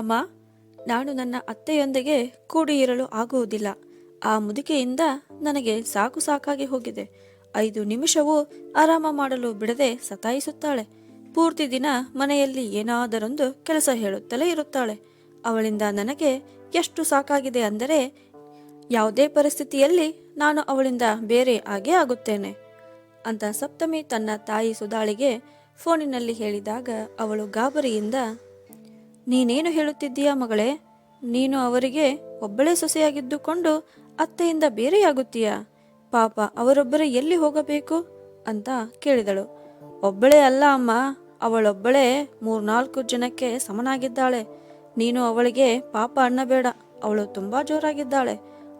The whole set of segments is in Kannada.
ಅಮ್ಮ, ನಾನು ನನ್ನ ಅತ್ತೆಯೊಂದಿಗೆ ಕೂಡಿ ಇರಲು ಆಗುವುದಿಲ್ಲ. ಆ ಮುದುಕೆಯಿಂದ ನನಗೆ ಸಾಕು ಸಾಕಾಗಿ ಹೋಗಿದೆ. ಐದು ನಿಮಿಷವೂ ಆರಾಮ ಮಾಡಲು ಬಿಡದೆ ಸತಾಯಿಸುತ್ತಾಳೆ. ಪೂರ್ತಿ ದಿನ ಮನೆಯಲ್ಲಿ ಏನಾದರೊಂದು ಕೆಲಸ ಹೇಳುತ್ತಲೇ ಇರುತ್ತಾಳೆ. ಅವಳಿಂದ ನನಗೆ ಎಷ್ಟು ಸಾಕಾಗಿದೆ ಅಂದರೆ, ಯಾವುದೇ ಪರಿಸ್ಥಿತಿಯಲ್ಲಿ ನಾನು ಅವಳಿಂದ ಬೇರೆ ಆಗೇ ಆಗುತ್ತೇನೆ. ಅಂತ ಸಪ್ತಮಿ ತನ್ನ ತಾಯಿ ಸುಧಾಳಿಗೆ ಫೋನಿನಲ್ಲಿ ಹೇಳಿದಾಗ ಅವಳು ಗಾಬರಿಯಿಂದ ನೀನೇನು ಹೇಳುತ್ತಿದ್ದೀಯಾ ಮಗಳೇ? ನೀನು ಅವರಿಗೆ ಒಬ್ಬಳೇ ಸೊಸೆಯಾಗಿದ್ದುಕೊಂಡು ಅತ್ತೆಯಿಂದ ಬೇರೆಯಾಗುತ್ತೀಯಾ? ಪಾಪ ಅವರೊಬ್ಬರೇ ಎಲ್ಲಿ ಹೋಗಬೇಕು? ಅಂತ ಕೇಳಿದಳು. ಒಬ್ಬಳೇ ಅಲ್ಲ ಅಮ್ಮ, ಅವಳೊಬ್ಬಳೇ ಮೂರ್ನಾಲ್ಕು ಜನಕ್ಕೆ ಸಮನಾಗಿದ್ದಾಳೆ. ನೀನು ಅವಳಿಗೆ ಪಾಪ ಅನ್ನಬೇಡ, ಅವಳು ತುಂಬಾ ಜೋರಾಗಿದ್ದಾಳೆ.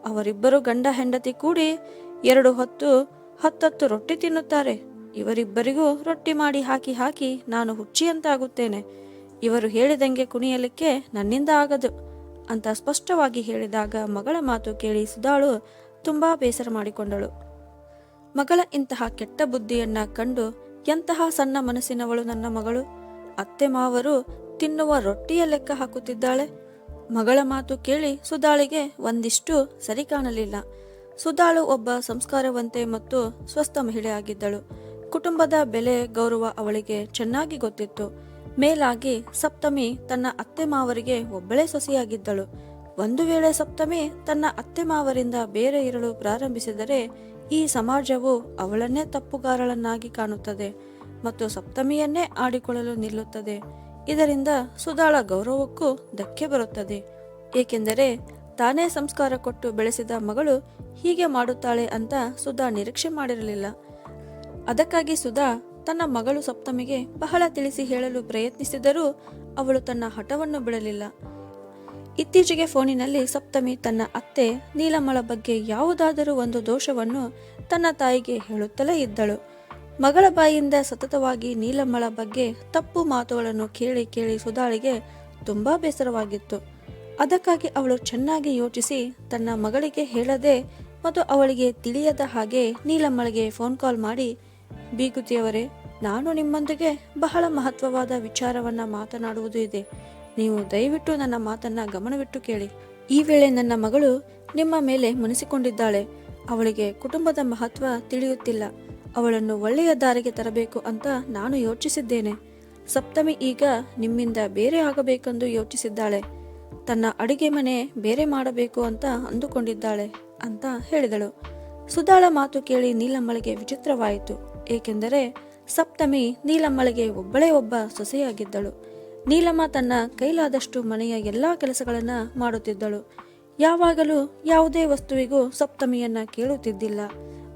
ಅವರಿಬ್ಬರು ಗಂಡ ಹೆಂಡತಿ ಕೂಡಿ ಎರಡು ಹೊತ್ತು ಹತ್ತತ್ತು ರೊಟ್ಟಿ ತಿನ್ನುತ್ತಾರೆ. ಇವರಿಬ್ಬರಿಗೂ ರೊಟ್ಟಿ ಮಾಡಿ ಹಾಕಿ ಹಾಕಿ ನಾನು ಹುಚ್ಚಿಯಂತಾಗುತ್ತೇನೆ ಇವರು ಹೇಳಿದಂಗೆ ಕುಣಿಯಲಿಕ್ಕೆ ನನ್ನಿಂದ ಆಗದು ಅಂತ ಸ್ಪಷ್ಟವಾಗಿ ಹೇಳಿದಾಗ ಮಗಳ ಮಾತು ಕೇಳಿ ಸುಧಾಳು ತುಂಬಾ ಬೇಸರ ಮಾಡಿಕೊಂಡಳು. ಮಗಳ ಇಂತಹ ಕೆಟ್ಟ ಬುದ್ಧಿಯನ್ನ ಕಂಡು ಎಂತಹ ಸಣ್ಣ ಮನಸ್ಸಿನವಳು ನನ್ನ ಮಗಳು? ಅತ್ತೆ ಮಾವರು ತಿನ್ನುವ ರೊಟ್ಟಿಯ ಲೆಕ್ಕ ಹಾಕುತ್ತಿದ್ದಾಳೆ? ಮಗಳ ಮಾತು ಕೇಳಿ ಸುಧಾಳಿಗೆ ಒಂದಿಷ್ಟು ಸರಿ ಕಾಣಲಿಲ್ಲ. ಸುಧಾಳು ಒಬ್ಬ ಸಂಸ್ಕಾರವಂತೆ ಮತ್ತು ಸ್ವಸ್ಥ ಮಹಿಳೆ ಆಗಿದ್ದಳು. ಕುಟುಂಬದ ಬೆಲೆ ಗೌರವ ಅವಳಿಗೆ ಚೆನ್ನಾಗಿ ಗೊತ್ತಿತ್ತು. ಮೇಲಾಗಿ ಸಪ್ತಮಿ ತನ್ನ ಅತ್ತೆ ಮಾವರಿಗೆ ಒಬ್ಬಳೇ ಸೊಸೆಯಾಗಿದ್ದಳು. ಒಂದು ವೇಳೆ ಸಪ್ತಮಿ ತನ್ನ ಅತ್ತೆ ಮಾವರಿಂದ ಬೇರೆ ಇರಲು ಪ್ರಾರಂಭಿಸಿದರೆ ಈ ಸಮಾಜವು ಅವಳನ್ನೇ ತಪ್ಪುಗಾರಳನ್ನಾಗಿ ಕಾಣುತ್ತದೆ ಮತ್ತು ಸಪ್ತಮಿಯನ್ನೇ ಆಡಿಕೊಳ್ಳಲು ನಿಲ್ಲುತ್ತದೆ. ಇದರಿಂದ ಸುಧಾಳ ಗೌರವಕ್ಕೂ ಧಕ್ಕೆ ಬರುತ್ತದೆ. ಏಕೆಂದರೆ ತಾನೇ ಸಂಸ್ಕಾರ ಕೊಟ್ಟು ಬೆಳೆಸಿದ ಮಗಳು ಹೀಗೆ ಮಾಡುತ್ತಾಳೆ ಅಂತ ಸುಧಾ ನಿರೀಕ್ಷೆ ಮಾಡಿರಲಿಲ್ಲ. ಅದಕ್ಕಾಗಿ ಸುಧಾ ತನ್ನ ಮಗಳು ಸಪ್ತಮಿಗೆ ಬಹಳ ತಿಳಿಸಿ ಹೇಳಲು ಪ್ರಯತ್ನಿಸಿದರೂ ಅವಳು ತನ್ನ ಹಠವನ್ನು ಬಿಡಲಿಲ್ಲ. ಇತ್ತೀಚೆಗೆ ಫೋನಿನಲ್ಲಿ ಸಪ್ತಮಿ ತನ್ನ ಅತ್ತೆ ನೀಲಮ್ಮಳ ಬಗ್ಗೆ ಯಾವುದಾದರೂ ಒಂದು ದೋಷವನ್ನು ತನ್ನ ತಾಯಿಗೆ ಹೇಳುತ್ತಲೇ ಇದ್ದಳು. ಮಗಳ ಬಾಯಿಯಿಂದ ಸತತವಾಗಿ ನೀಲಮ್ಮಳ ಬಗ್ಗೆ ತಪ್ಪು ಮಾತುಗಳನ್ನು ಕೇಳಿ ಕೇಳಿ ಸುಧಾಳಿಗೆ ತುಂಬಾ ಬೇಸರವಾಗಿತ್ತು. ಅದಕ್ಕಾಗಿ ಅವಳು ಚೆನ್ನಾಗಿ ಯೋಚಿಸಿ ತನ್ನ ಮಗಳಿಗೆ ಹೇಳದೆ ಮತ್ತು ಅವಳಿಗೆ ತಿಳಿಯದ ಹಾಗೆ ನೀಲಮ್ಮಳಿಗೆ ಫೋನ್ ಕಾಲ್ ಮಾಡಿ, ಬೀಗುತಿಯವರೇ ನಾನು ನಿಮ್ಮೊಂದಿಗೆ ಬಹಳ ಮಹತ್ವವಾದ ವಿಚಾರವನ್ನ ಮಾತನಾಡುವುದು ಇದೆ. ನೀವು ದಯವಿಟ್ಟು ನನ್ನ ಮಾತನ್ನ ಗಮನವಿಟ್ಟು ಕೇಳಿ. ಈ ವೇಳೆ ನನ್ನ ಮಗಳು ನಿಮ್ಮ ಮೇಲೆ ಮುನಿಸಿಕೊಂಡಿದ್ದಾಳೆ. ಅವಳಿಗೆ ಕುಟುಂಬದ ಮಹತ್ವ ತಿಳಿಯುತ್ತಿಲ್ಲ. ಅವಳನ್ನು ಒಳ್ಳೆಯ ದಾರಿಗೆ ತರಬೇಕು ಅಂತ ನಾನು ಯೋಚಿಸಿದ್ದೇನೆ. ಸಪ್ತಮಿ ಈಗ ನಿಮ್ಮಿಂದ ಬೇರೆ ಆಗಬೇಕೆಂದು ಯೋಚಿಸಿದ್ದಾಳೆ. ತನ್ನ ಅಡಿಗೆ ಮನೆ ಬೇರೆ ಮಾಡಬೇಕು ಅಂತ ಅಂದುಕೊಂಡಿದ್ದಾಳೆ ಅಂತ ಹೇಳಿದಳು. ಸುಧಾಳ ಮಾತು ಕೇಳಿ ನೀಲಮ್ಮಳಿಗೆ ವಿಚಿತ್ರವಾಯಿತು. ಏಕೆಂದರೆ ಸಪ್ತಮಿ ನೀಲಮ್ಮಳಿಗೆ ಒಬ್ಬಳೇ ಒಬ್ಬ ಸೊಸೆಯಾಗಿದ್ದಳು. ನೀಲಮ್ಮ ತನ್ನ ಕೈಲಾದಷ್ಟು ಮನೆಯ ಎಲ್ಲ ಕೆಲಸಗಳನ್ನು ಮಾಡುತ್ತಿದ್ದಳು. ಯಾವಾಗಲೂ ಯಾವುದೇ ವಸ್ತುವಿಗೂ ಸಪ್ತಮಿಯನ್ನ ಕೇಳುತ್ತಿದ್ದಿಲ್ಲ.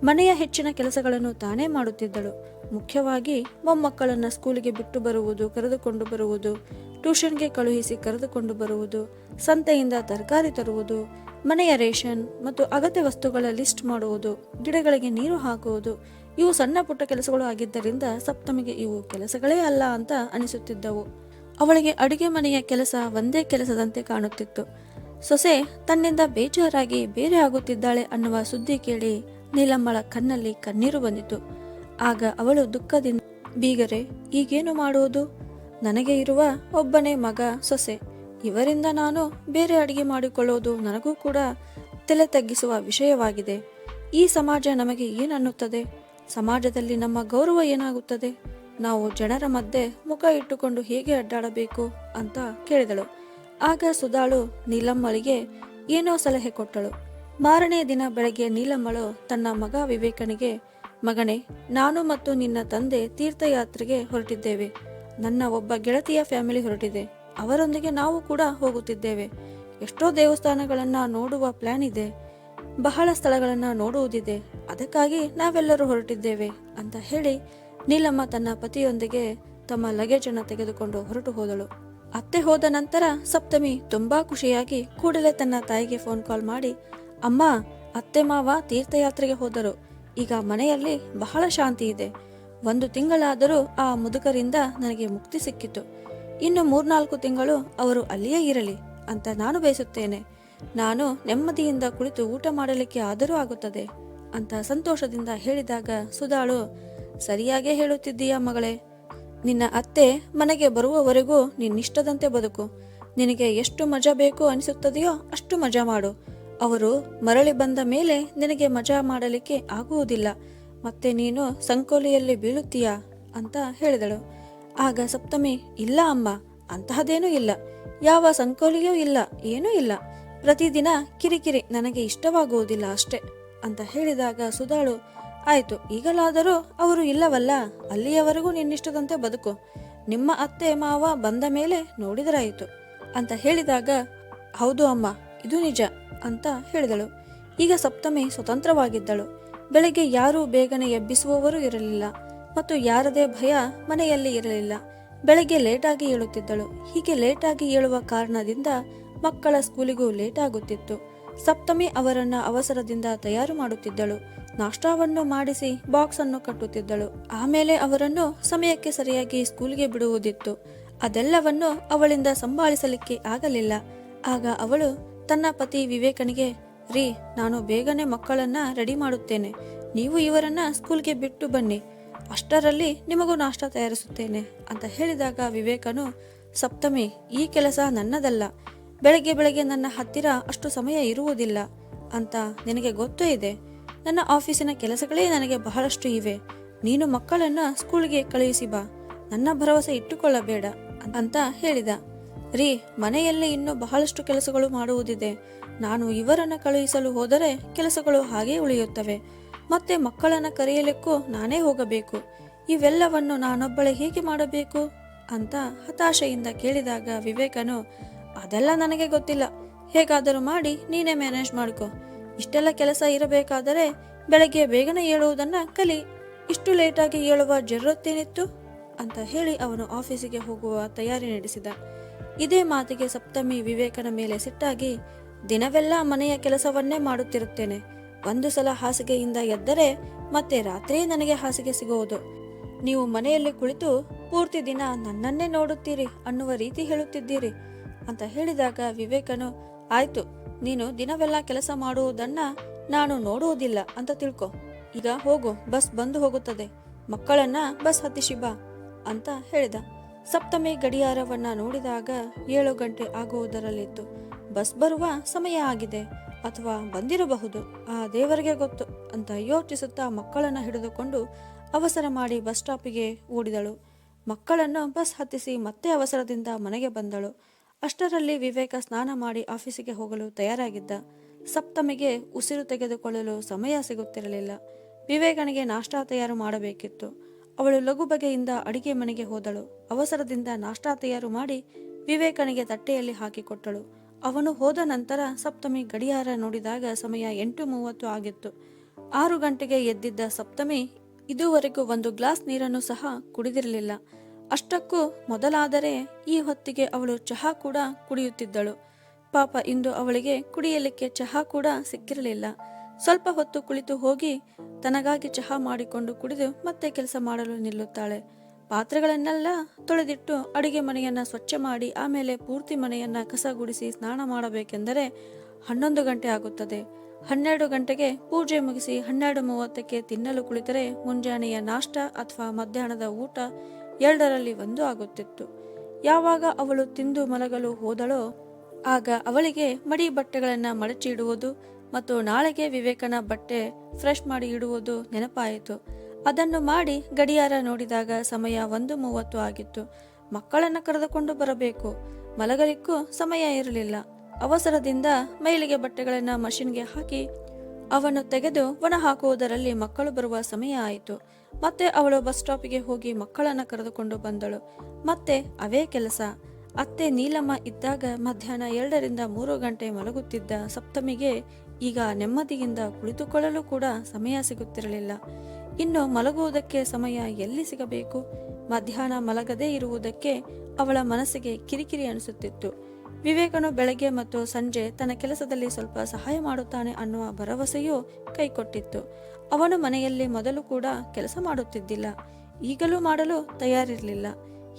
ಮನೆಯ ಹೆಚ್ಚಿನ ಕೆಲಸಗಳನ್ನು ತಾನೇ ಮಾಡುತ್ತಿದ್ದಳು. ಮುಖ್ಯವಾಗಿ ಮೊಮ್ಮಕ್ಕಳನ್ನು ಸ್ಕೂಲಿಗೆ ಬಿಟ್ಟು ಬರುವುದು, ಕರೆದುಕೊಂಡು ಬರುವುದು, ಟ್ಯೂಷನ್ಗೆ ಕಳುಹಿಸಿ ಕರೆದುಕೊಂಡು ಬರುವುದು, ಸಂತೆಯಿಂದ ತರಕಾರಿ ತರುವುದು, ಮನೆಯ ರೇಷನ್ ಮತ್ತು ಅಗತ್ಯ ವಸ್ತುಗಳ ಲಿಸ್ಟ್ ಮಾಡುವುದು, ಗಿಡಗಳಿಗೆ ನೀರು ಹಾಕುವುದು ಇವು ಸಣ್ಣ ಪುಟ್ಟ ಕೆಲಸಗಳು ಆಗಿದ್ದರಿಂದ ಸಪ್ತಮಿಗೆ ಇವು ಕೆಲಸಗಳೇ ಅಲ್ಲ ಅಂತ ಅನಿಸುತ್ತಿದ್ದವು. ಅವಳಿಗೆ ಅಡುಗೆ ಮನೆಯ ಕೆಲಸ ಒಂದೇ ಕೆಲಸದಂತೆ ಕಾಣುತ್ತಿತ್ತು. ಸೊಸೆ ತನ್ನಿಂದ ಬೇಜಾರಾಗಿ ಬೇರೆ ಆಗುತ್ತಿದ್ದಾಳೆ ಅನ್ನುವ ಸುದ್ದಿ ಕೇಳಿ ನೀಲಮ್ಮಳ ಕಣ್ಣಲ್ಲಿ ಕಣ್ಣೀರು ಬಂದಿತು. ಆಗ ಅವಳು ದುಃಖದಿಂದ, ಬೀಗರೆ, ಈಗೇನು ಮಾಡುವುದು ನನಗೆ ಇರುವ ಒಬ್ಬನೇ ಮಗ ಸೊಸೆ. ಇವರಿಂದ ನಾನು ಬೇರೆ ಅಡಿಗೆ ಮಾಡಿಕೊಳ್ಳುವುದು ನನಗೂ ಕೂಡ ತಲೆ ತಗ್ಗಿಸುವ ವಿಷಯವಾಗಿದೆ. ಈ ಸಮಾಜ ನಮಗೆ ಏನನ್ನುತ್ತದೆ? ಸಮಾಜದಲ್ಲಿ ನಮ್ಮ ಗೌರವ ಏನಾಗುತ್ತದೆ? ನಾವು ಜನರ ಮಧ್ಯೆ ಮುಖ ಇಟ್ಟುಕೊಂಡು ಹೇಗೆ ಅಡ್ಡಾಡಬೇಕು ಅಂತ ಕೇಳಿದಳು. ಆಗ ಸುಧಾಳು ನೀಲಮ್ಮಳಿಗೆ ಏನೋ ಸಲಹೆ ಕೊಟ್ಟಳು. ಮಾರನೇ ದಿನ ಬೆಳಗ್ಗೆ ನೀಲಮ್ಮಳು ತನ್ನ ಮಗ ವಿವೇಕನಿಗೆ, ಮಗನೇ, ನಾನು ಮತ್ತು ನಿನ್ನ ತಂದೆ ತೀರ್ಥಯಾತ್ರೆಗೆ ಹೊರಟಿದ್ದೇವೆ. ನನ್ನ ಒಬ್ಬ ಗೆಳತಿಯ ಫ್ಯಾಮಿಲಿ ಹೊರಟಿದೆ. ಅವರೊಂದಿಗೆ ನಾವು ಕೂಡ ಹೋಗುತ್ತಿದ್ದೇವೆ. ಎಷ್ಟೋ ದೇವಸ್ಥಾನಗಳನ್ನು ನೋಡುವ ಪ್ಲಾನ್ ಇದೆ. ಬಹಳ ಸ್ಥಳಗಳನ್ನು ನೋಡುವುದಿದೆ. ಅದಕ್ಕಾಗಿ ನಾವೆಲ್ಲರೂ ಹೊರಟಿದ್ದೇವೆ ಅಂತ ಹೇಳಿ ನೀಲಮ್ಮ ತನ್ನ ಪತಿಯೊಂದಿಗೆ ತಮ್ಮ ಲಗೇಜ್ ಅನ್ನು ತೆಗೆದುಕೊಂಡು ಹೊರಟು ಹೋದಳು. ಅತ್ತೆ ಹೋದ ನಂತರ ಸಪ್ತಮಿ ತುಂಬಾ ಖುಷಿಯಾಗಿ ಕೂಡಲೇ ತನ್ನ ತಾಯಿಗೆ ಫೋನ್ ಕಾಲ್ ಮಾಡಿ, ಅಮ್ಮ, ಅತ್ತೆ ಮಾವ ತೀರ್ಥಯಾತ್ರೆಗೆ ಹೋದರು. ಈಗ ಮನೆಯಲ್ಲಿ ಬಹಳ ಶಾಂತಿ ಇದೆ. ಒಂದು ತಿಂಗಳಾದರೂ ಆ ಮುದುಕರಿಂದ ನನಗೆ ಮುಕ್ತಿ ಸಿಕ್ಕಿತು. ಇನ್ನು ಮೂರ್ನಾಲ್ಕು ತಿಂಗಳು ಅವರು ಅಲ್ಲಿಯೇ ಇರಲಿ ಅಂತ ನಾನು ಬಯಸುತ್ತೇನೆ. ನಾನು ನೆಮ್ಮದಿಯಿಂದ ಕುಳಿತು ಊಟ ಮಾಡಲಿಕ್ಕೆ ಆದರೂ ಆಗುತ್ತದೆ ಅಂತ ಸಂತೋಷದಿಂದ ಹೇಳಿದಾಗ ಸುಧಾಳು, ಸರಿಯಾಗೇ ಹೇಳುತ್ತಿದ್ದೀಯ ಮಗಳೇ? ನಿನ್ನ ಅತ್ತೆ ಮನೆಗೆ ಬರುವವರೆಗೂ ನಿನ್ನಿಷ್ಟದಂತೆ ಬದುಕು. ನಿನಗೆ ಎಷ್ಟು ಮಜಾ ಬೇಕು ಅನಿಸುತ್ತದೆಯೋ ಅಷ್ಟು ಮಜಾ ಮಾಡು. ಅವರು ಮರಳಿ ಬಂದ ಮೇಲೆ ನಿನಗೆ ಮಜಾ ಮಾಡಲಿಕ್ಕೆ ಆಗುವುದಿಲ್ಲ. ಮತ್ತೆ ನೀನು ಸಂಕೋಲಿಯಲ್ಲಿ ಬೀಳುತ್ತೀಯಾ? ಅಂತ ಹೇಳಿದಳು. ಆಗ ಸಪ್ತಮಿ, ಇಲ್ಲ ಅಮ್ಮ, ಅಂತಹದೇನೂ ಇಲ್ಲ. ಯಾವ ಸಂಕೋಲಿಯೂ ಇಲ್ಲ, ಏನೂ ಇಲ್ಲ. ಪ್ರತಿದಿನ ಕಿರಿಕಿರಿ ನನಗೆ ಇಷ್ಟವಾಗುವುದಿಲ್ಲ ಅಷ್ಟೇ ಅಂತ ಹೇಳಿದಾಗ ಸುಧಾಳು, ಆಯಿತು, ಈಗಲಾದರೂ ಅವರು ಇಲ್ಲವಲ್ಲ? ಅಲ್ಲಿಯವರೆಗೂ ನಿನ್ನಿಷ್ಟದಂತೆ ಬದುಕು. ನಿಮ್ಮ ಅತ್ತೆ, ಮಾವ ಬಂದ ಮೇಲೆ ನೋಡಿದರಾಯಿತು ಅಂತ ಹೇಳಿದಾಗ, ಹೌದು ಅಮ್ಮ, ಇದು ನಿಜ ಅಂತ ಹೇಳಿದಳು. ಈಗ ಸಪ್ತಮಿ ಸ್ವತಂತ್ರವಾಗಿದ್ದಳು. ಬೆಳಗ್ಗೆ ಯಾರೂ ಬೇಗನೆ ಎಬ್ಬಿಸುವವರೂ ಇರಲಿಲ್ಲ ಮತ್ತು ಯಾರದೇ ಭಯ ಮನೆಯಲ್ಲಿ ಇರಲಿಲ್ಲ. ಬೆಳಗ್ಗೆ ಲೇಟಾಗಿ ಏಳುತ್ತಿದ್ದಳು. ಹೀಗೆ ಲೇಟಾಗಿ ಏಳುವ ಕಾರಣದಿಂದ ಮಕ್ಕಳ ಸ್ಕೂಲಿಗೂ ಲೇಟ್ ಆಗುತ್ತಿತ್ತು. ಸಪ್ತಮಿ ಅವರನ್ನ ಅವಸರದಿಂದ ತಯಾರು ಮಾಡುತ್ತಿದ್ದಳು. ನಾಷ್ಟಾವನ್ನು ಮಾಡಿಸಿ ಬಾಕ್ಸ್ ಅನ್ನು ಕಟ್ಟುತ್ತಿದ್ದಳು. ಆಮೇಲೆ ಅವರನ್ನು ಸಮಯಕ್ಕೆ ಸರಿಯಾಗಿ ಸ್ಕೂಲ್ಗೆ ಬಿಡುವುದಿತ್ತು. ಅದೆಲ್ಲವನ್ನು ಅವಳಿಂದ ಸಂಭಾಳಿಸಲಿಕ್ಕೆ ಆಗಲಿಲ್ಲ. ಆಗ ಅವಳು ತನ್ನ ಪತಿ ವಿವೇಕನಿಗೆ, ರೀ, ನಾನು ಬೇಗನೆ ಮಕ್ಕಳನ್ನ ರೆಡಿ ಮಾಡುತ್ತೇನೆ. ನೀವು ಇವರನ್ನ ಸ್ಕೂಲ್ಗೆ ಬಿಟ್ಟು ಬನ್ನಿ. ಅಷ್ಟರಲ್ಲಿ ನಿಮಗೂ ನಾಷ್ಟ ತಯಾರಿಸುತ್ತೇನೆ, ಅಂತ ಹೇಳಿದಾಗ ವಿವೇಕನು, ಸಪ್ತಮಿ, ಈ ಕೆಲಸ ನನ್ನದಲ್ಲ. ಬೆಳಗ್ಗೆ ಬೆಳಗ್ಗೆ ನನ್ನ ಹತ್ತಿರ ಅಷ್ಟು ಸಮಯ ಇರುವುದಿಲ್ಲ ಅಂತ ನಿನಗೆ ಗೊತ್ತೂ ಇದೆ. ನನ್ನ ಆಫೀಸಿನ ಕೆಲಸಗಳೇ ನನಗೆ ಬಹಳಷ್ಟು ಇವೆ. ನೀನು ಮಕ್ಕಳನ್ನ ಸ್ಕೂಲ್ಗೆ ಕಳುಹಿಸಿ ಬಾ. ನನ್ನ ಭರವಸೆ ಇಟ್ಟುಕೊಳ್ಳಬೇಡ ಅಂತ ಹೇಳಿದ. ರೀ, ಮನೆಯಲ್ಲಿ ಇನ್ನೂ ಬಹಳಷ್ಟು ಕೆಲಸಗಳು ಮಾಡುವುದಿದೆ. ನಾನು ಇವರನ್ನ ಕಳುಹಿಸಲು ಹೋದರೆ ಕೆಲಸಗಳು ಹಾಗೇ ಉಳಿಯುತ್ತವೆ. ಮತ್ತೆ ಮಕ್ಕಳನ್ನ ಕರೆಯಲಿಕ್ಕೂ ನಾನೇ ಹೋಗಬೇಕು. ಇವೆಲ್ಲವನ್ನು ನಾನೊಬ್ಬಳೆ ಹೇಗೆ ಮಾಡಬೇಕು? ಅಂತ ಹತಾಶೆಯಿಂದ ಕೇಳಿದಾಗ ವಿವೇಕನು ಅದೆಲ್ಲ ನನಗೆ ಗೊತ್ತಿಲ್ಲ. ಹೇಗಾದರೂ ಮಾಡಿ ನೀನೇ ಮ್ಯಾನೇಜ್ ಮಾಡ್ಕೋ. ಇಷ್ಟೆಲ್ಲ ಕೆಲಸ ಇರಬೇಕಾದರೆ ಬೆಳಗ್ಗೆ ಬೇಗನೆ ಏಳುವುದನ್ನ ಕಲಿ. ಇಷ್ಟು ಲೇಟಾಗಿ ಏಳುವ ಜರುರತ್ತೇನಿತ್ತು ಅಂತ ಹೇಳಿ ಅವನು ಆಫೀಸಿಗೆ ಹೋಗುವ ತಯಾರಿ ನಡೆಸಿದ. ಇದೇ ಮಾತಿಗೆ ಸಪ್ತಮಿ ವಿವೇಕನ ಮೇಲೆ ಸಿಟ್ಟಾಗಿ, ದಿನವೆಲ್ಲ ಮನೆಯ ಕೆಲಸವನ್ನೇ ಮಾಡುತ್ತಿರುತ್ತೇನೆ. ಒಂದು ಸಲ ಹಾಸಿಗೆಯಿಂದ ಎದ್ದರೆ ಮತ್ತೆ ರಾತ್ರಿ ನನಗೆ ಹಾಸಿಗೆ ಸಿಗುವುದು. ನೀವು ಮನೆಯಲ್ಲಿ ಕುಳಿತು ಪೂರ್ತಿ ದಿನ ನನ್ನನ್ನೇ ನೋಡುತ್ತೀರಿ ಅನ್ನುವ ರೀತಿ ಹೇಳುತ್ತಿದ್ದೀರಿ. ಅಂತ ಹೇಳಿದಾಗ ವಿವೇಕನು, ಆಯ್ತು, ನೀನು ದಿನವೆಲ್ಲ ಕೆಲಸ ಮಾಡುವುದನ್ನ ನಾನು ನೋಡುವುದಿಲ್ಲ ಅಂತ ತಿಳ್ಕೊ. ಈಗ ಹೋಗು, ಬಸ್ ಬಂದು ಹೋಗುತ್ತದೆ. ಮಕ್ಕಳನ್ನ ಬಸ್ ಹತ್ತಿಸಿ ಬಾ, ಅಂತ ಹೇಳಿದ. ಸಪ್ತಮಿ ಗಡಿಯಾರವನ್ನ ನೋಡಿದಾಗ ಏಳು ಗಂಟೆ ಆಗುವುದರಲ್ಲಿತ್ತು. ಬಸ್ ಬರುವ ಸಮಯ ಆಗಿದೆ, ಅಥವಾ ಬಂದಿರಬಹುದು, ಆ ದೇವರಿಗೆ ಗೊತ್ತು ಅಂತ ಯೋಚಿಸುತ್ತಾ ಮಕ್ಕಳನ್ನ ಹಿಡಿದುಕೊಂಡು ಅವಸರ ಮಾಡಿ ಬಸ್ ಸ್ಟಾಪಿಗೆ ಓಡಿದಳು. ಮಕ್ಕಳನ್ನು ಬಸ್ ಹತ್ತಿಸಿ ಮತ್ತೆ ಅವಸರದಿಂದ ಮನೆಗೆ ಬಂದಳು. ಅಷ್ಟರಲ್ಲಿ ವಿವೇಕ ಸ್ನಾನ ಮಾಡಿ ಆಫೀಸಿಗೆ ಹೋಗಲು ತಯಾರಾಗಿದ್ದ. ಸಪ್ತಮಿಗೆ ಉಸಿರು ತೆಗೆದುಕೊಳ್ಳಲು ಸಮಯ ಸಿಗುತ್ತಿರಲಿಲ್ಲ. ವಿವೇಕನಿಗೆ ನಾಷ್ಟಾ ತಯಾರು ಮಾಡಬೇಕಿತ್ತು. ಅವಳು ಲಘು ಬಗೆಯಿಂದ ಅಡಿಗೆ ಮನೆಗೆ ಹೋದಳು. ಅವಸರದಿಂದ ನಾಷ್ಟಾ ತಯಾರು ಮಾಡಿ ವಿವೇಕನಿಗೆ ತಟ್ಟೆಯಲ್ಲಿ ಹಾಕಿಕೊಟ್ಟಳು. ಅವನು ಹೋದ ನಂತರ ಸಪ್ತಮಿ ಗಡಿಯಾರ ನೋಡಿದಾಗ ಸಮಯ ಎಂಟು ಮೂವತ್ತು ಆಗಿತ್ತು. ಆರು ಗಂಟೆಗೆ ಎದ್ದಿದ್ದ ಸಪ್ತಮಿ ಇದುವರೆಗೂ ಒಂದು ಗ್ಲಾಸ್ ನೀರನ್ನು ಸಹ ಕುಡಿದಿರಲಿಲ್ಲ. ಅಷ್ಟಕ್ಕೂ ಮೊದಲಾದರೆ ಈ ಹೊತ್ತಿಗೆ ಅವಳು ಚಹಾ ಕೂಡ ಕುಡಿಯುತ್ತಿದ್ದಳು. ಪಾಪ ಇಂದು ಅವಳಿಗೆ ಕುಡಿಯಲಿಕ್ಕೆ ಚಹಾ ಕೂಡ ಸಿಕ್ಕಿರಲಿಲ್ಲ. ಸ್ವಲ್ಪ ಹೊತ್ತು ಕುಳಿತು ಹೋಗಿ ತನಗಾಗಿ ಚಹಾ ಮಾಡಿಕೊಂಡು ಕುಡಿದು ಮತ್ತೆ ಕೆಲಸ ಮಾಡಲು ನಿಲ್ಲುತ್ತಾಳೆ. ಪಾತ್ರೆಗಳನ್ನೆಲ್ಲ ತೊಳೆದಿಟ್ಟು ಅಡಿಗೆ ಮನೆಯನ್ನ ಸ್ವಚ್ಛ ಮಾಡಿ ಆಮೇಲೆ ಪೂರ್ತಿ ಮನೆಯನ್ನ ಕಸ ಗುಡಿಸಿ ಸ್ನಾನ ಮಾಡಬೇಕೆಂದರೆ ಹನ್ನೊಂದು ಗಂಟೆ ಆಗುತ್ತದೆ. ಹನ್ನೆರಡು ಗಂಟೆಗೆ ಪೂಜೆ ಮುಗಿಸಿ ಹನ್ನೆರಡು ಮೂವತ್ತಕ್ಕೆ ತಿನ್ನಲು ಕುಳಿತರೆ ಮುಂಜಾನೆಯ ನಾಷ್ಟ ಅಥವಾ ಮಧ್ಯಾಹ್ನದ ಊಟ ಎರಡರಲ್ಲಿ ಒಂದು ಆಗುತ್ತಿತ್ತು. ಯಾವಾಗ ಅವಳು ತಿಂದು ಮಲಗಲು ಹೋದಳೋ, ಆಗ ಅವಳಿಗೆ ಮಡಿ ಬಟ್ಟೆಗಳನ್ನು ಮಡಚಿ ಇಡುವುದು ಮತ್ತು ನಾಳೆಗೆ ವಿವೇಕನ ಬಟ್ಟೆ ಫ್ರೆಶ್ ಮಾಡಿ ಇಡುವುದು ನೆನಪಾಯಿತು. ಅದನ್ನು ಮಾಡಿ ಗಡಿಯಾರ ನೋಡಿದಾಗ ಸಮಯ ಒಂದು ಮೂವತ್ತು ಆಗಿತ್ತು. ಮಕ್ಕಳನ್ನ ಕರೆದುಕೊಂಡು ಬರಬೇಕು. ಮಲಗಲಿಕ್ಕೂ ಸಮಯ ಇರಲಿಲ್ಲ. ಅವಸರದಿಂದ ಮೈಲಿಗೆ ಬಟ್ಟೆಗಳನ್ನು ಮಷಿನ್ಗೆ ಹಾಕಿ ಅವನ್ನು ತೆಗೆದು ಒಣ ಹಾಕುವುದರಲ್ಲಿ ಮಕ್ಕಳು ಬರುವ ಸಮಯ ಆಯಿತು. ಮತ್ತೆ ಅವಳು ಬಸ್ ಸ್ಟಾಪಿಗೆ ಹೋಗಿ ಮಕ್ಕಳನ್ನ ಕರೆದುಕೊಂಡು ಬಂದಳು. ಮತ್ತೆ ಅವೇ ಕೆಲಸ. ಅತ್ತೆ ನೀಲಮ್ಮ ಇದ್ದಾಗ ಮಧ್ಯಾಹ್ನ ಎರಡರಿಂದ ಮೂರು ಗಂಟೆ ಮಲಗುತ್ತಿದ್ದ ಸಪ್ತಮಿಗೆ ಈಗ ನೆಮ್ಮದಿಯಿಂದ ಕುಳಿತುಕೊಳ್ಳಲು ಕೂಡ ಸಮಯ ಸಿಗುತ್ತಿರಲಿಲ್ಲ. ಇನ್ನು ಮಲಗುವುದಕ್ಕೆ ಸಮಯ ಎಲ್ಲಿ ಸಿಗಬೇಕು? ಮಧ್ಯಾಹ್ನ ಮಲಗದೇ ಇರುವುದಕ್ಕೆ ಅವಳ ಮನಸ್ಸಿಗೆ ಕಿರಿಕಿರಿ ಅನಿಸುತ್ತಿತ್ತು. ವಿವೇಕನು ಬೆಳಗ್ಗೆ ಮತ್ತು ಸಂಜೆ ತನ್ನ ಕೆಲಸದಲ್ಲಿ ಸ್ವಲ್ಪ ಸಹಾಯ ಮಾಡುತ್ತಾನೆ ಅನ್ನುವ ಭರವಸೆಯೂ ಕೈಕೊಟ್ಟಿತ್ತು. ಅವನು ಮನೆಯಲ್ಲಿ ಮೊದಲು ಕೂಡ ಕೆಲಸ ಮಾಡುತ್ತಿದ್ದಿಲ್ಲ. ಈಗಲೂ ಮಾಡಲು ತಯಾರಿರಲಿಲ್ಲ.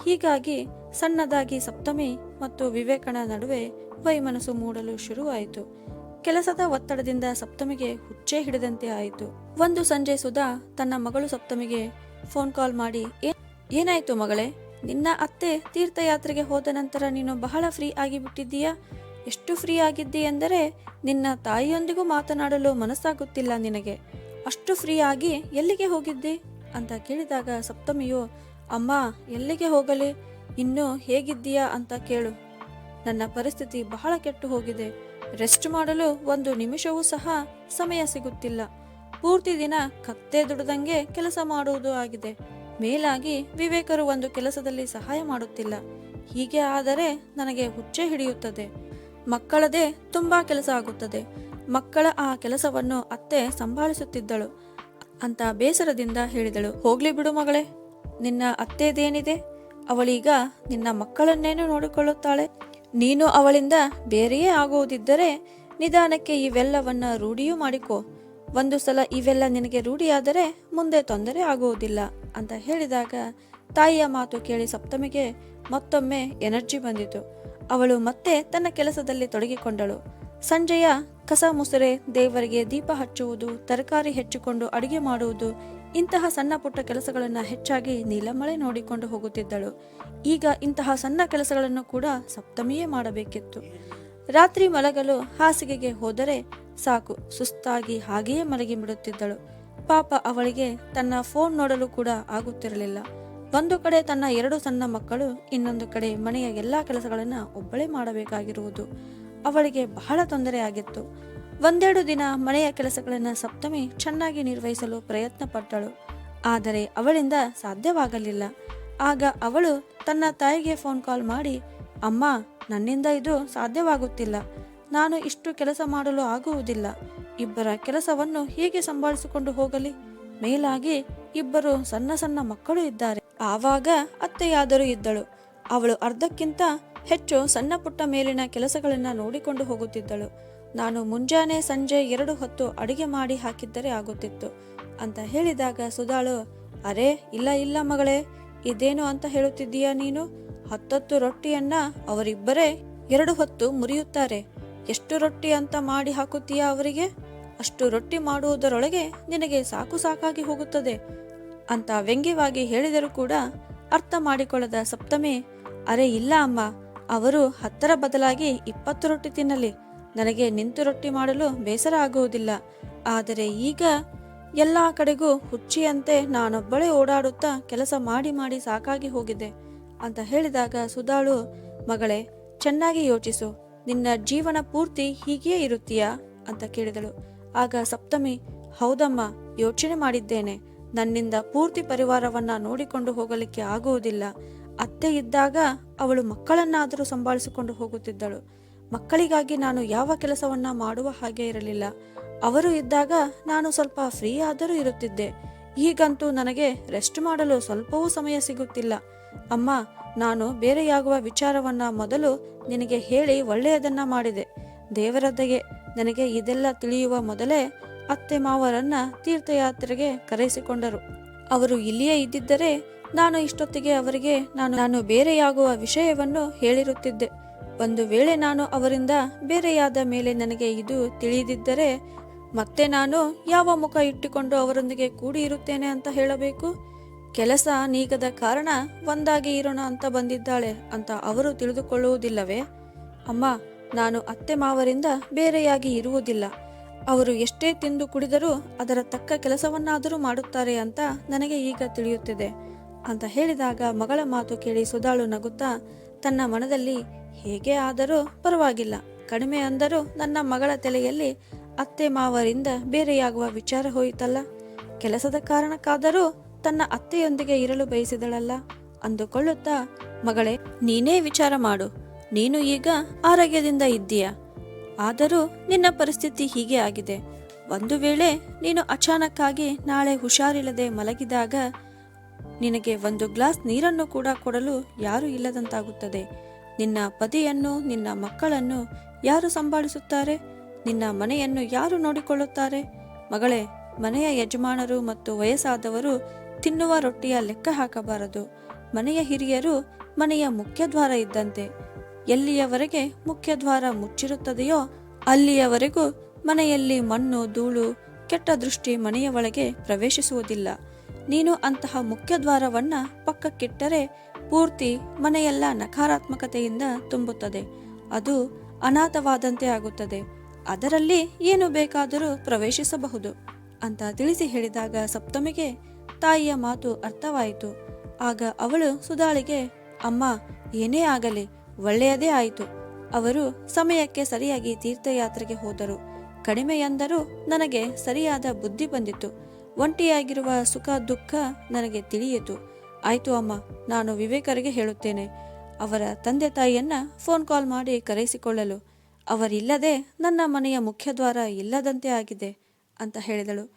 ಹೀಗಾಗಿ ಸಣ್ಣದಾಗಿ ಸಪ್ತಮಿ ಮತ್ತು ವಿವೇಕನ ನಡುವೆ ವೈಮನಸ್ಸು ಮೂಡಲು ಶುರುವಾಯಿತು. ಕೆಲಸದ ಒತ್ತಡದಿಂದ ಸಪ್ತಮಿಗೆ ಹುಚ್ಚೆ ಹಿಡಿದಂತೆ ಆಯಿತು. ಒಂದು ಸಂಜೆ ಸುಧಾ ತನ್ನ ಮಗಳು ಸಪ್ತಮಿಗೆ ಫೋನ್ ಕಾಲ್ ಮಾಡಿ, "ಏ- ಏನಾಯ್ತು ಮಗಳೇ? ನಿನ್ನ ಅತ್ತೆ ತೀರ್ಥಯಾತ್ರೆಗೆ ಹೋದ ನಂತರ ನೀನು ಬಹಳ ಫ್ರೀ ಆಗಿಬಿಟ್ಟಿದ್ದೀಯಾ? ಎಷ್ಟು ಫ್ರೀ ಆಗಿದ್ದೀಯೆಂದರೆ ನಿನ್ನ ತಾಯಿಯೊಂದಿಗೂ ಮಾತನಾಡಲು ಮನಸ್ಸಾಗುತ್ತಿಲ್ಲ ನಿನಗೆ. ಅಷ್ಟು ಫ್ರೀ ಆಗಿ ಎಲ್ಲಿಗೆ ಹೋಗಿದ್ದೆ? ಅಂತ ಕೇಳಿದಾಗ ಸಪ್ತಮಿಯು, ಅಮ್ಮ, ಎಲ್ಲಿಗೆ ಹೋಗಲಿ? ಇನ್ನು ಹೇಗಿದ್ದೀಯಾ ಅಂತ ಕೇಳು. ನನ್ನ ಪರಿಸ್ಥಿತಿ ಬಹಳ ಕೆಟ್ಟು ಹೋಗಿದೆ. ರೆಸ್ಟ್ ಮಾಡಲು ಒಂದು ನಿಮಿಷವೂ ಸಹ ಸಮಯ ಸಿಗುತ್ತಿಲ್ಲ. ಪೂರ್ತಿ ದಿನ ಕತ್ತೆ ದುಡ್ದಂಗೆ ಕೆಲಸ ಮಾಡುವುದು ಆಗಿದೆ. ಮೇಲಾಗಿ ವಿವೇಕರು ಒಂದು ಕೆಲಸದಲ್ಲಿ ಸಹಾಯ ಮಾಡುತ್ತಿಲ್ಲ. ಹೀಗೆ ಆದರೆ ನನಗೆ ಹುಚ್ಚೆ ಹಿಡಿಯುತ್ತದೆ. ಮಕ್ಕಳದೇ ತುಂಬಾ ಕೆಲಸ ಆಗುತ್ತದೆ. ಮಕ್ಕಳ ಆ ಕೆಲಸವನ್ನು ಅತ್ತೆ ಸಂಭಾಳಿಸುತ್ತಿದ್ದಳು. ಅಂತ ಬೇಸರದಿಂದ ಹೇಳಿದಳು, ಹೋಗ್ಲಿ ಬಿಡು ಮಗಳೇ, ನಿನ್ನ ಅತ್ತೆದೇನಿದೆ? ಅವಳೀಗ ನಿನ್ನ ಮಕ್ಕಳನ್ನೇನು ನೋಡಿಕೊಳ್ಳುತ್ತಾಳೆ? ನೀನು ಅವಳಿಂದ ಬೇರೆಯೇ ಆಗುವುದಿದ್ದರೆ ನಿಧಾನಕ್ಕೆ ಇವೆಲ್ಲವನ್ನ ರೂಢಿಯೂ ಮಾಡಿಕೋ. ಒಂದು ಸಲ ಇವೆಲ್ಲ ನಿನಗೆ ರೂಢಿಯಾದರೆ ಮುಂದೆ ತೊಂದರೆ ಆಗುವುದಿಲ್ಲ, ಅಂತ ಹೇಳಿದಾಗ ತಾಯಿಯ ಮಾತು ಕೇಳಿ ಸಪ್ತಮಿಗೆ ಮತ್ತೊಮ್ಮೆ ಎನರ್ಜಿ ಬಂದಿತು. ಅವಳು ಮತ್ತೆ ತನ್ನ ಕೆಲಸದಲ್ಲಿ ತೊಡಗಿಕೊಂಡಳು. ಸಂಜೆಯ ಕಸ ಮುಸುರೆ ದೇವರಿಗೆ ದೀಪ ಹಚ್ಚುವುದು, ತರಕಾರಿ ಹೆಚ್ಚಿಕೊಂಡು ಅಡುಗೆ ಮಾಡುವುದು, ಇಂತಹ ಸಣ್ಣ ಪುಟ್ಟ ಕೆಲಸಗಳನ್ನು ಹೆಚ್ಚಾಗಿ ನೀಲಮಳೆ ನೋಡಿಕೊಂಡು ಹೋಗುತ್ತಿದ್ದಳು. ಈಗ ಇಂತಹ ಸಣ್ಣ ಕೆಲಸಗಳನ್ನು ಕೂಡ ಸಪ್ತಮಿಯೇ ಮಾಡಬೇಕಿತ್ತು. ರಾತ್ರಿ ಮಲಗಲು ಹಾಸಿಗೆಗೆ ಹೋದರೆ ಸಾಕು, ಸುಸ್ತಾಗಿ ಹಾಗೆಯೇ ಮಲಗಿ ಬಿಡುತ್ತಿದ್ದಳು. ಪಾಪ ಅವಳಿಗೆ ತನ್ನ ಫೋನ್ ನೋಡಲು ಕೂಡ ಆಗುತ್ತಿರಲಿಲ್ಲ. ಒಂದು ಕಡೆ ತನ್ನ ಎರಡು ಸಣ್ಣ ಮಕ್ಕಳು, ಇನ್ನೊಂದು ಕಡೆ ಮನೆಯ ಎಲ್ಲಾ ಕೆಲಸಗಳನ್ನು ಒಬ್ಬಳೇ ಮಾಡಬೇಕಾಗಿರುವುದು. ಅವಳಿಗೆ ಬಹಳ ತೊಂದರೆಯಾಗಿತ್ತು ಒಂದೆರಡು ದಿನ ಮನೆಯ ಕೆಲಸಗಳನ್ನು ಸಪ್ತಮಿ ಚೆನ್ನಾಗಿ ನಿರ್ವಹಿಸಲು ಪ್ರಯತ್ನ ಪಟ್ಟಳು ಆದರೆ ಅವಳಿಂದ ಸಾಧ್ಯವಾಗಲಿಲ್ಲ. ಆಗ ಅವಳು ತನ್ನ ತಾಯಿಗೆ ಫೋನ್ ಕಾಲ್ ಮಾಡಿ, ಅಮ್ಮ, ನನ್ನಿಂದ ಇದು ಸಾಧ್ಯವಾಗುತ್ತಿಲ್ಲ. ನಾನು ಇಷ್ಟು ಕೆಲಸ ಮಾಡಲು ಆಗುವುದಿಲ್ಲ. ಇಬ್ಬರ ಕೆಲಸವನ್ನು ಹೇಗೆ ಸಂಭಾಳಿಸಿಕೊಂಡು ಹೋಗಲಿ? ಮೇಲಾಗಿ ಇಬ್ಬರು ಸಣ್ಣ ಸಣ್ಣ ಮಕ್ಕಳು ಇದ್ದಾರೆ. ಆವಾಗ ಅತ್ತೆಯಾದರೂ ಇದ್ದಳು. ಅವಳು ಅರ್ಧಕ್ಕಿಂತ ಹೆಚ್ಚು ಸಣ್ಣ ಪುಟ್ಟ ಮೇಲಿನ ಕೆಲಸಗಳನ್ನು ನೋಡಿಕೊಂಡು ಹೋಗುತ್ತಿದ್ದಳು. ನಾನು ಮುಂಜಾನೆ ಸಂಜೆ ಎರಡು ಹೊತ್ತು ಅಡಿಗೆ ಮಾಡಿ ಹಾಕಿದ್ದರೆ ಆಗುತ್ತಿತ್ತು. ಅಂತ ಹೇಳಿದಾಗ ಸುಧಾಳು, ಅರೆ, ಇಲ್ಲ ಇಲ್ಲ ಮಗಳೇ, ಇದೇನು ಅಂತ ಹೇಳುತ್ತಿದ್ದೀಯಾ ನೀನು? ಹತ್ತತ್ತು ರೊಟ್ಟಿಯನ್ನ ಅವರಿಬ್ಬರೇ ಎರಡು ಹೊತ್ತು ಮುರಿಯುತ್ತಾರೆ. ಎಷ್ಟು ರೊಟ್ಟಿ ಅಂತ ಮಾಡಿ ಹಾಕುತ್ತೀಯಾ ಅವರಿಗೆ? ಅಷ್ಟು ರೊಟ್ಟಿ ಮಾಡುವುದರೊಳಗೆ ನಿನಗೆ ಸಾಕು ಸಾಕಾಗಿ ಹೋಗುತ್ತದೆ ಅಂತ ವ್ಯಂಗ್ಯವಾಗಿ ಹೇಳಿದರೂ ಕೂಡ ಅರ್ಥ ಮಾಡಿಕೊಳ್ಳದ ಸಪ್ತಮಿ, ಅರೆ, ಇಲ್ಲ, ಅಮ್ಮ ಅವರು ಹತ್ತರ ಬದಲಾಗಿ ಇಪ್ಪತ್ತು ರೊಟ್ಟಿ ತಿನ್ನಲಿ. ನನಗೆ ನಿಂತು ರೊಟ್ಟಿ ಮಾಡಲು ಬೇಸರ ಆಗುವುದಿಲ್ಲ. ಆದರೆ ಈಗ ಎಲ್ಲ ಕಡೆಗೂ ಹುಚ್ಚಿಯಂತೆ ನಾನೊಬ್ಬಳೇ ಓಡಾಡುತ್ತಾ ಕೆಲಸ ಮಾಡಿ ಮಾಡಿ ಸಾಕಾಗಿ ಹೋಗಿದೆ ಅಂತ ಹೇಳಿದಾಗ ಸುಧಾಳು, ಮಗಳೇ, ಚೆನ್ನಾಗಿ ಯೋಚಿಸು. ನಿನ್ನ ಜೀವನ ಪೂರ್ತಿ ಹೀಗೆಯೇ ಇರುತ್ತೀಯಾ? ಅಂತ ಕೇಳಿದಳು. ಆಗ ಸಪ್ತಮಿ, ಹೌದಮ್ಮ, ಯೋಚನೆ ಮಾಡಿದ್ದೇನೆ. ನನ್ನಿಂದ ಪೂರ್ತಿ ಪರಿವಾರವನ್ನ ನೋಡಿಕೊಂಡು ಹೋಗಲಿಕ್ಕೆ ಆಗುವುದಿಲ್ಲ. ಅತ್ತೆ ಇದ್ದಾಗ ಅವಳು ಮಕ್ಕಳನ್ನಾದರೂ ಸಂಭಾಳಿಸಿಕೊಂಡು ಹೋಗುತ್ತಿದ್ದಳು. ಮಕ್ಕಳಿಗಾಗಿ ನಾನು ಯಾವ ಕೆಲಸವನ್ನ ಮಾಡುವ ಹಾಗೆ ಇರಲಿಲ್ಲ. ಅವರು ಇದ್ದಾಗ ನಾನು ಸ್ವಲ್ಪ ಫ್ರೀ ಆದರೂ ಇರುತ್ತಿದ್ದೆ. ಈಗಂತೂ ನನಗೆ ರೆಸ್ಟ್ ಮಾಡಲು ಸ್ವಲ್ಪವೂ ಸಮಯ ಸಿಗುತ್ತಿಲ್ಲ. ಅಮ್ಮ, ನಾನು ಬೇರೆಯಾಗುವ ವಿಚಾರವನ್ನ ಮೊದಲು ನಿನಗೆ ಹೇಳಿ ಒಳ್ಳೆಯದನ್ನ ಮಾಡಿದೆ. ದೇವರದ್ದೆಗೆ ನನಗೆ ಇದೆಲ್ಲ ತಿಳಿಯುವ ಮೊದಲೇ ಅತ್ತೆ ಮಾವರನ್ನ ತೀರ್ಥಯಾತ್ರೆಗೆ ಕರೆಸಿಕೊಂಡರು ಅವರು ಇಲ್ಲಿಯೇ ಇದ್ದಿದ್ದರೆ ನಾನು ಇಷ್ಟೊತ್ತಿಗೆ ಅವರಿಗೆ ನಾನು ನಾನು ಬೇರೆಯಾಗುವ ವಿಷಯವನ್ನು ಹೇಳಿರುತ್ತಿದ್ದೆ. ಒಂದು ವೇಳೆ ನಾನು ಅವರಿಂದ ಬೇರೆಯಾದ ಮೇಲೆ ನನಗೆ ಇದು ತಿಳಿದಿದ್ದರೆ ಮತ್ತೆ ನಾನು ಯಾವ ಮುಖ ಇಟ್ಟುಕೊಂಡು ಅವರೊಂದಿಗೆ ಕೂಡಿ ಇರುತ್ತೇನೆ ಅಂತ ಹೇಳಬೇಕು? ಕೆಲಸ ನೀಗದ ಕಾರಣ ಒಂದಾಗಿ ಇರೋಣ ಅಂತ ಬಂದಿದ್ದಾಳೆ ಅಂತ ಅವರು ತಿಳಿದುಕೊಳ್ಳುವುದಿಲ್ಲವೇ? ಅಮ್ಮ, ನಾನು ಅತ್ತೆ ಮಾವರಿಂದ ಬೇರೆಯಾಗಿ ಇರುವುದಿಲ್ಲ. ಅವರು ಎಷ್ಟೇ ತಿಂದು ಕುಡಿದರೂ ಅದರ ತಕ್ಕ ಕೆಲಸವನ್ನಾದರೂ ಮಾಡುತ್ತಾರೆ ಅಂತ ನನಗೆ ಈಗ ತಿಳಿಯುತ್ತಿದೆ. ಅಂತ ಹೇಳಿದಾಗ ಮಗಳ ಮಾತು ಕೇಳಿ ಸುಧಾಳು ನಗುತ್ತಾ, ತನ್ನ ಮನದಲ್ಲಿ ಹೇಗೆ ಆದರೂ ಪರವಾಗಿಲ್ಲ. ಕಡಿಮೆ ಅಂದರೂ ನನ್ನ ಮಗಳ ತಲೆಯಲ್ಲಿ ಅತ್ತೆ ಮಾವರಿಂದ ಬೇರೆಯಾಗುವ ವಿಚಾರ ಹೋಯಿತಲ್ಲ. ಕೆಲಸದ ಕಾರಣಕ್ಕಾದರೂ ತನ್ನ ಅತ್ತೆಯೊಂದಿಗೆ ಇರಲು ಬಯಸಿದಳಲ್ಲ. ಅಂದುಕೊಳ್ಳುತ್ತಾ, ಮಗಳೇ, ನೀನೇ ವಿಚಾರ ಮಾಡು. ನೀನು ಈಗ ಆರೋಗ್ಯದಿಂದ ಇದ್ದೀಯ? ಆದರೂ ನಿನ್ನ ಪರಿಸ್ಥಿತಿ ಹೀಗೆ ಆಗಿದೆ. ಒಂದು ವೇಳೆ ನೀನು ಅಚಾನಕ್ಕಾಗಿ ನಾಳೆ ಹುಷಾರಿಲ್ಲದೆ ಮಲಗಿದಾಗ ನಿನಗೆ ಒಂದು ಗ್ಲಾಸ್ ನೀರನ್ನು ಕೂಡ ಕೊಡಲು ಯಾರೂ ಇಲ್ಲದಂತಾಗುತ್ತದೆ. ನಿನ್ನ ಪತಿಯನ್ನು, ನಿನ್ನ ಮಕ್ಕಳನ್ನು ಯಾರು ಸಂಭಾಳಿಸುತ್ತಾರೆ? ನಿನ್ನ ಮನೆಯನ್ನು ಯಾರು ನೋಡಿಕೊಳ್ಳುತ್ತಾರೆ? ಮಗಳೇ, ಮನೆಯ ಯಜಮಾನರು ಮತ್ತು ವಯಸ್ಸಾದವರು ತಿನ್ನುವ ರೊಟ್ಟಿಯ ಲೆಕ್ಕ ಹಾಕಬಾರದು. ಮನೆಯ ಹಿರಿಯರು ಮನೆಯ ಮುಖ್ಯದ್ವಾರ ಇದ್ದಂತೆ. ಎಲ್ಲಿಯವರೆಗೆ ಮುಖ್ಯದ್ವಾರ ಮುಚ್ಚಿರುತ್ತದೆಯೋ ಅಲ್ಲಿಯವರೆಗೂ ಮನೆಯಲ್ಲಿ ಮಣ್ಣು, ಧೂಳು, ಕೆಟ್ಟ ದೃಷ್ಟಿ ಮನೆಯ ಒಳಗೆ ಪ್ರವೇಶಿಸುವುದಿಲ್ಲ. ನೀನು ಅಂತಹ ಮುಖ್ಯದ್ವಾರವನ್ನ ಪಕ್ಕಕ್ಕಿಟ್ಟರೆ ಪೂರ್ತಿ ಮನೆಯೆಲ್ಲ ನಕಾರಾತ್ಮಕತೆಯಿಂದ ತುಂಬುತ್ತದೆ. ಅದು ಅನಾಥವಾದಂತೆ ಆಗುತ್ತದೆ. ಅದರಲ್ಲಿ ಏನು ಬೇಕಾದರೂ ಪ್ರವೇಶಿಸಬಹುದು ಅಂತ ತಿಳಿಸಿ ಹೇಳಿದಾಗ ಸಪ್ತಮಿಗೆ ತಾಯಿಯ ಮಾತು ಅರ್ಥವಾಯಿತು. ಆಗ ಅವಳು ಸುಧಾಳಿಗೆ, ಅಮ್ಮ, ಏನೇ ಆಗಲಿ, ಒಳ್ಳೆಯದೇ ಆಯಿತು. ಅವರು ಸಮಯಕ್ಕೆ ಸರಿಯಾಗಿ ತೀರ್ಥಯಾತ್ರೆಗೆ ಹೋದರು. ಕಡಿಮೆ ಎಂದರೂ ನನಗೆ ಸರಿಯಾದ ಬುದ್ಧಿ ಬಂದಿತು ಒಂಟಿಯಾಗಿರುವ ಸುಖ ದುಃಖ ನನಗೆ ತಿಳಿಯಿತು. ಆಯಿತು ಅಮ್ಮ, ನಾನು ವಿವೇಕರಿಗೆ ಹೇಳುತ್ತೇನೆ. ಅವರ ತಂದೆ ತಾಯಿಯನ್ನ ಫೋನ್ ಕಾಲ್ ಮಾಡಿ ಕರೆಸಿಕೊಳ್ಳಲು ಅವರಿಲ್ಲದೆ ನನ್ನ ಮನೆಯ ಮುಖ್ಯದ್ವಾರ ಇಲ್ಲದಂತೆ ಆಗಿದೆ ಅಂತ ಹೇಳಿದಳು.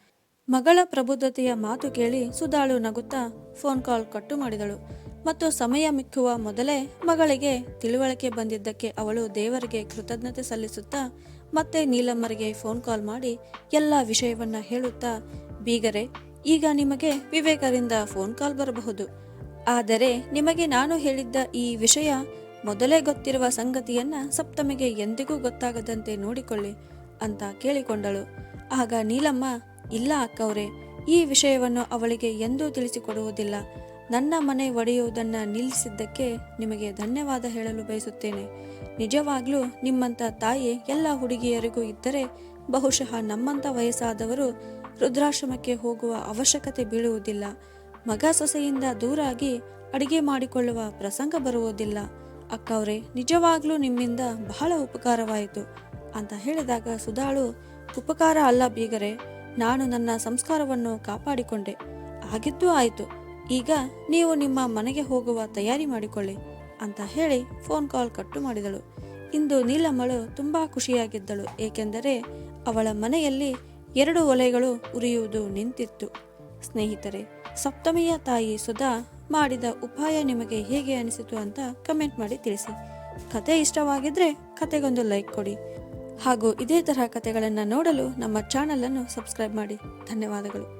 ಮಗಳ ಪ್ರಬುದ್ಧತೆಯ ಮಾತು ಕೇಳಿ ಸುಧಾಳು ನಗುತ್ತಾ ಫೋನ್ ಕಾಲ್ ಕಟ್ಟು ಮಾಡಿದಳು. ಮತ್ತು ಸಮಯ ಮಿಕ್ಕುವ ಮೊದಲೇ ಮಗಳಿಗೆ ತಿಳುವಳಿಕೆ ಬಂದಿದ್ದಕ್ಕೆ ಅವಳು ದೇವರಿಗೆ ಕೃತಜ್ಞತೆ ಸಲ್ಲಿಸುತ್ತಾ ಮತ್ತೆ ನೀಲಮ್ಮರಿಗೆ ಫೋನ್ ಕಾಲ್ ಮಾಡಿ ಎಲ್ಲ ವಿಷಯವನ್ನ ಹೇಳುತ್ತಾ ಬೀಗರೆ, ಈಗ ನಿಮಗೆ ವಿವೇಕರಿಂದ ಫೋನ್ ಕಾಲ್ ಬರಬಹುದು. ಆದರೆ ನಿಮಗೆ ನಾನು ಹೇಳಿದ್ದ ಈ ವಿಷಯ ಮೊದಲೇ ಗೊತ್ತಿರುವ ಸಂಗತಿಯನ್ನ ಸಪ್ತಮಿಗೆ ಎಂದಿಗೂ ಗೊತ್ತಾಗದಂತೆ ನೋಡಿಕೊಳ್ಳಿ ಅಂತ ಕೇಳಿಕೊಂಡಳು. ಆಗ ನೀಲಮ್ಮ, ಇಲ್ಲ ಅಕ್ಕವ್ರೆ, ಈ ವಿಷಯವನ್ನು ಅವಳಿಗೆ ಎಂದೂ ತಿಳಿಸಿಕೊಡುವುದಿಲ್ಲ. ನನ್ನ ಮನೆ ಒಡೆಯುವುದನ್ನ ನಿಲ್ಲಿಸಿದ್ದಕ್ಕೆ ನಿಮಗೆ ಧನ್ಯವಾದ ಹೇಳಲು ಬಯಸುತ್ತೇನೆ. ನಿಜವಾಗ್ಲೂ ನಿಮ್ಮಂತ ತಾಯಿ ಎಲ್ಲ ಹುಡುಗಿಯರಿಗೂ ಇದ್ದರೆ ಬಹುಶಃ ನಮ್ಮಂತ ವಯಸ್ಸಾದವರು ವೃದ್ಧಾಶ್ರಮಕ್ಕೆ ಹೋಗುವ ಅವಶ್ಯಕತೆ ಬೀಳುವುದಿಲ್ಲ. ಮಗ ಸೊಸೆಯಿಂದ ದೂರಾಗಿ ಅಡಿಗೆ ಮಾಡಿಕೊಳ್ಳುವ ಪ್ರಸಂಗ ಬರುವುದಿಲ್ಲ. ಅಕ್ಕವ್ರೆ, ನಿಜವಾಗ್ಲೂ ನಿಮ್ಮಿಂದ ಬಹಳ ಉಪಕಾರವಾಯಿತು ಅಂತ ಹೇಳಿದಾಗ ಸುಧಾಳು, ಉಪಕಾರ ಅಲ್ಲ ಬೀಗರೆ, ನಾನು ನನ್ನ ಸಂಸ್ಕಾರವನ್ನು ಕಾಪಾಡಿಕೊಂಡೆ. ಆಗಿದ್ದು ಆಯಿತು. ಈಗ ನೀವು ನಿಮ್ಮ ಮನೆಗೆ ಹೋಗುವ ತಯಾರಿ ಮಾಡಿಕೊಳ್ಳಿ ಅಂತ ಹೇಳಿ ಫೋನ್ ಕಾಲ್ ಕಟ್ಟು ಮಾಡಿದಳು. ಇಂದು ನೀಲಮ್ಮಳು ತುಂಬಾ ಖುಷಿಯಾಗಿದ್ದಳು, ಏಕೆಂದರೆ ಅವಳ ಮನೆಯಲ್ಲಿ ಎರಡು ಒಲೆಗಳು ಉರಿಯುವುದು ನಿಂತಿತ್ತು. ಸ್ನೇಹಿತರೆ, ಸಪ್ತಮಿಯ ತಾಯಿ ಸುಧಾ ಮಾಡಿದ ಉಪಾಯ ನಿಮಗೆ ಹೇಗೆ ಅನಿಸಿತು ಅಂತ ಕಮೆಂಟ್ ಮಾಡಿ ತಿಳಿಸಿ. ಕತೆ ಇಷ್ಟವಾಗಿದ್ರೆ ಕತೆಗೊಂದು ಲೈಕ್ ಕೊಡಿ. ಹಾಗೂ ಇದೇ ತರಹ ಕತೆಗಳನ್ನು ನೋಡಲು ನಮ್ಮ ಚಾನಲನ್ನು ಸಬ್ಸ್ಕ್ರೈಬ್ ಮಾಡಿ. ಧನ್ಯವಾದಗಳು.